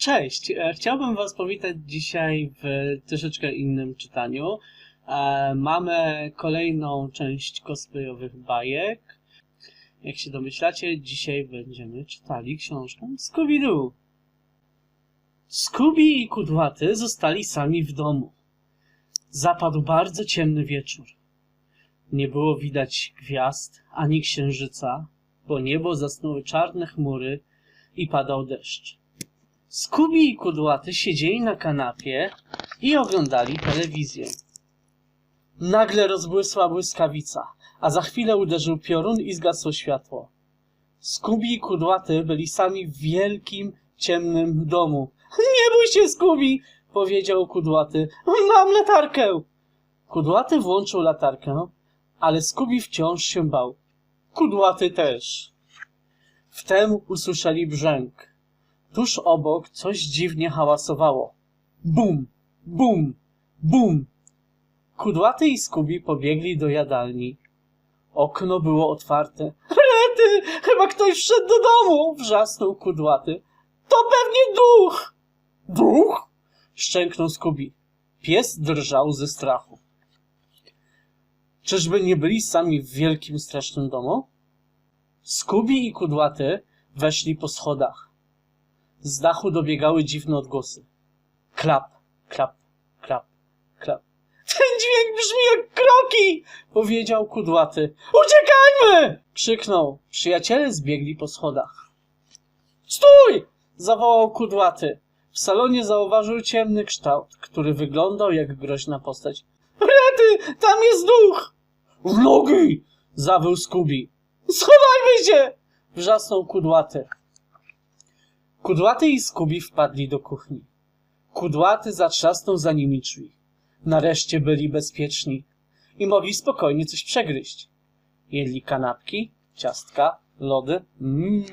Cześć, e, chciałbym Was powitać dzisiaj w troszeczkę innym czytaniu. E, Mamy kolejną część cosplayowych bajek. Jak się domyślacie, dzisiaj będziemy czytali książkę Scooby-Doo. Scooby i Kudłaty zostali sami w domu. Zapadł bardzo ciemny wieczór. Nie było widać gwiazd ani księżyca, bo niebo zasnuły czarne chmury i padał deszcz. Scooby i Kudłaty siedzieli na kanapie i oglądali telewizję. Nagle rozbłysła błyskawica, a za chwilę uderzył piorun i zgasło światło. Scooby i Kudłaty byli sami w wielkim, ciemnym domu. Nie bój się, Scooby! powiedział Kudłaty. Mam latarkę! Kudłaty włączył latarkę, ale Scooby wciąż się bał. Kudłaty też. Wtem usłyszeli brzęk. Tuż obok coś dziwnie hałasowało. Bum, bum, bum. Kudłaty i Skubi pobiegli do jadalni. Okno było otwarte. Rety! Chyba ktoś wszedł do domu! wrzasnął Kudłaty. To pewnie duch! Duch? szczęknął Skubi. Pies drżał ze strachu. Czyżby nie byli sami w wielkim, strasznym domu? Skubi i Kudłaty weszli po schodach. Z dachu dobiegały dziwne odgłosy. Klap, klap, klap, klap. Ten dźwięk brzmi jak kroki! powiedział kudłaty. Uciekajmy! krzyknął. Przyjaciele zbiegli po schodach. Stój! zawołał kudłaty. W salonie zauważył ciemny kształt, który wyglądał jak groźna postać. Rety! Tam jest duch! W nogi! zawył Skubi. Schowajmy się! wrzasnął kudłaty. Kudłaty i Skubi wpadli do kuchni. Kudłaty zatrzasnął za nimi drzwi. Nareszcie byli bezpieczni i mogli spokojnie coś przegryźć. Jedli kanapki, ciastka, lody. Mmm.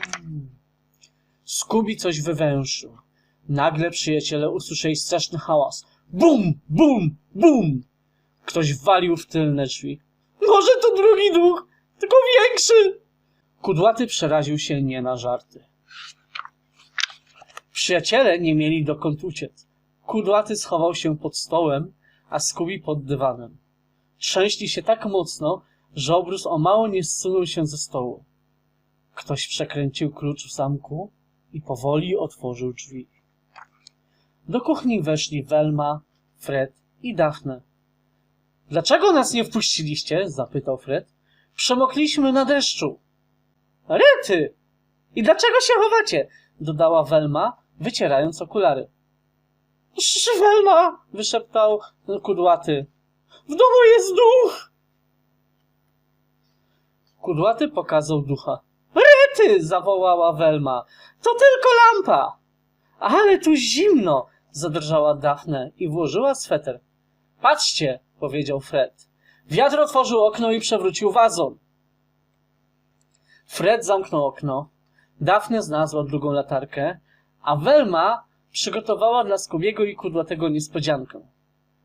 Skubi coś wywęszył. Nagle przyjaciele usłyszeli straszny hałas. Bum, bum, bum! Ktoś walił w tylne drzwi. Może to drugi duch, tylko większy! Kudłaty przeraził się nie na żarty. Przyjaciele nie mieli dokąd uciec. Kudłaty schował się pod stołem, a Skubi pod dywanem. Trzęśli się tak mocno, że obrus o mało nie zsunął się ze stołu. Ktoś przekręcił klucz w zamku i powoli otworzył drzwi. Do kuchni weszli Velma, Fred i Daphne. Dlaczego nas nie wpuściliście? zapytał Fred. Przemokliśmy na deszczu. Rety! I dlaczego się chowacie? dodała Welma, wycierając okulary. Welma! wyszeptał kudłaty. W domu jest duch! Kudłaty pokazał ducha. Rety! zawołała Welma. To tylko lampa! Ale tu zimno! zadrżała Daphne i włożyła sweter. Patrzcie! powiedział Fred. Wiatr otworzył okno i przewrócił wazon. Fred zamknął okno, Daphne znalazła drugą latarkę, a Velma przygotowała dla Skubiego i Kudłatego niespodziankę.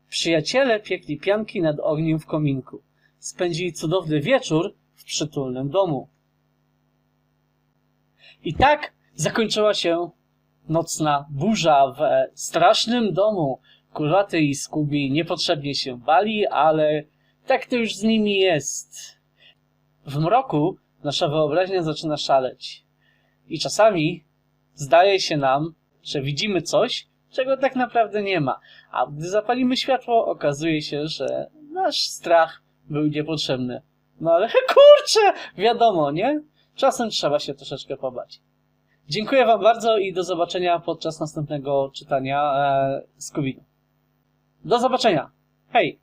Przyjaciele piekli pianki nad ogniem w kominku. Spędzili cudowny wieczór w przytulnym domu. I tak zakończyła się nocna burza w strasznym domu. Kudłaty i Skubi niepotrzebnie się bali, ale tak to już z nimi jest. W mroku nasza wyobraźnia zaczyna szaleć. I czasami zdaje się nam, że widzimy coś, czego tak naprawdę nie ma. A gdy zapalimy światło, okazuje się, że nasz strach był niepotrzebny. No ale kurczę, wiadomo, nie? Czasem trzeba się troszeczkę pobać. Dziękuję Wam bardzo i do zobaczenia podczas następnego czytania e, Scooby. Do zobaczenia. Hej!